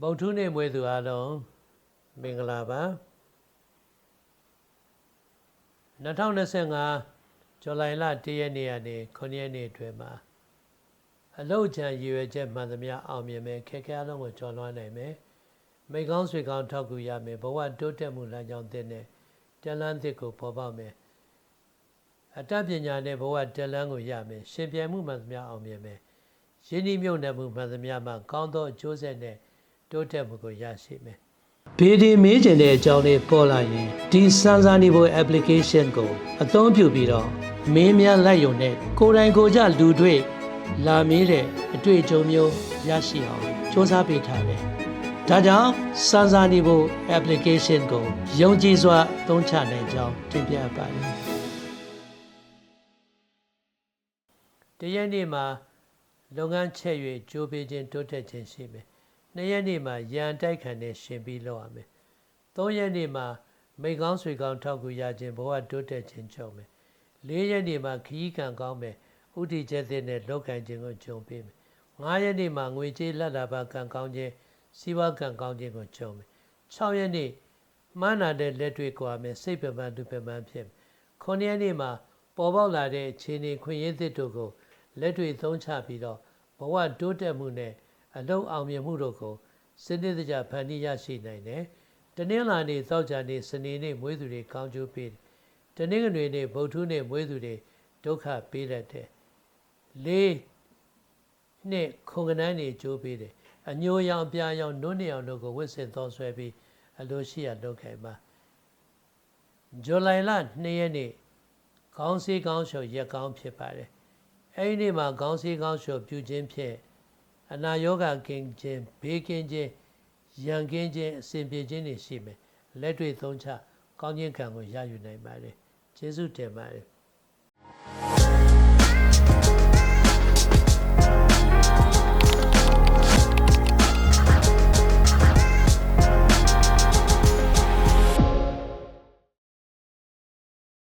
ဗုဒ္ဓနေ့မွေးသူအားလုံးမင်္ဂလာပါ2025ဇူလိုင်လ1ရက်နေ့ကနေ9ရက်နေ့အတွင်းမှာအလုတ်ချံရည်ရွယ်ချက်မှန်သမျှအောင်မြင်မယ်ခက်ခဲအလုံးကိုကျော်လွှားနိုင်မယ်မိကောင်းဆွေကောင်းထောက်ကူရမယ်ဘဝတိုးတက်မှုလမ်းကြောင်းသစ်နဲ့တလန်းသစ်ကိုပေါ်ပေါက်မယ်အတတ်ပညာနဲ့ဘဝတလန်းကိုရမယ်ရှင်ပြိုင်မှုမှန်သမျှအောင်မြင်မယ်ရင်းနှီးမြုပ်နှံမှုမှန်သမျှမှကောင်းသောအကျိုးဆက်နဲ့ တိုးတက်မှုကိုရရှိမယ်။ဘေဒီမေးချင်တဲ့အကြောင်းလေးပေါ်လာရင်ဒီစမ်းစာနေဖို့ application ကို အသုံးပြုပြီးတော့မင်းများလိုက်ရုံနဲ့ကိုယ်တိုင်ကိုယ်ကြလူတွေ့လာမေးတဲ့အတွေ့အကြုံမျိုးရရှိအောင်စ조사ပေးထားတယ်။ဒါကြောင့်စမ်းစာနေဖို့ application ကိုယုံကြည်စွာသုံးချနိုင်ကြောင်းတင်ပြပါတယ်။တရက်နေ့မှာလုပ်ငန်းချက်၍ကြိုးပေးခြင်းတိုးတက်ခြင်းရှိမယ်။ နှစ်ရက်နေ့မှာရန်တိုက်ခံနဲ့ရှင်ပြီးလုပ်ရမယ်။သုံးရက်နေ့မှာမိတ်ကောင်းဆွေကောင်းထောက်ကူရခြင်းဘဝတိုးတက်ခြင်းကြုံမယ်။လေးရက်နေ့မှာခရီးကံကောင်းမယ်။ဥတီချက်သစ်နဲ့လောက်ကံခြင်းကိုကြုံပေးမယ်။ငါးရက်နေ့မှာငွေကြေးလက်လာပါကံကောင်းခြင်းစီးပွားကံကောင်းခြင်းကိုကြုံမယ်။6ရက်နေ့မှန်းနာတဲ့လက်တွေ့ကွာမယ်စိတ်ပပန်းသူပပန်းဖြစ်မယ်။9ရက်နေ့မှာပေါ်ပေါက်လာတဲ့ခြေနေခွင့်ရည်သစ်တို့ကိုလက်တွေ့သုံးချပြီးတော့ဘဝတိုးတက်မှုနဲ့ အလုံးအောင်မြင်မှုတို့ကိုစနစ်တကျဖန်တီးရရှိနိုင်တယ်။တနင်္လာနေ့သောကြာနေ့စနေနေ့မွေးသူတွေကောင်းကျိုးပေးတယ်။တနင်္ဂနွေနေ့ဗုဒ္ဓနေ့မွေးသူတွေဒုက္ခပေးတတ်တယ်။လေးနှစ်ခုံကနန်းနေကျိုးပေးတယ်။အညိုရောင်ပြာရောင်နုံးနေအောင်တို့ကိုဝစ်စစ်သောဆွဲပြီးအလိုရှိရလုပ်ခိုင်ပါ။ဇူလိုင်လ2ရက်နေ့ခေါင်းစည်းကောင်းလျှော်ရက်ကောင်းဖြစ်ပါတယ်။အဲဒီနေ့မှာခေါင်းစည်းကောင်းလျှော်ပြုခြင်းဖြင့် အနာယောဂကင်းခြင်းဘေးကင်းခြင်းရန်ကင်းခြင်းအစဉ်ပြေခြင်းတွေရှိမယ်လက်တွေ့သုံးချကောင်းခြင်းကံကိုရယူနိုင်ပါတယ်ကျေးဇူးတင်ပါတယ်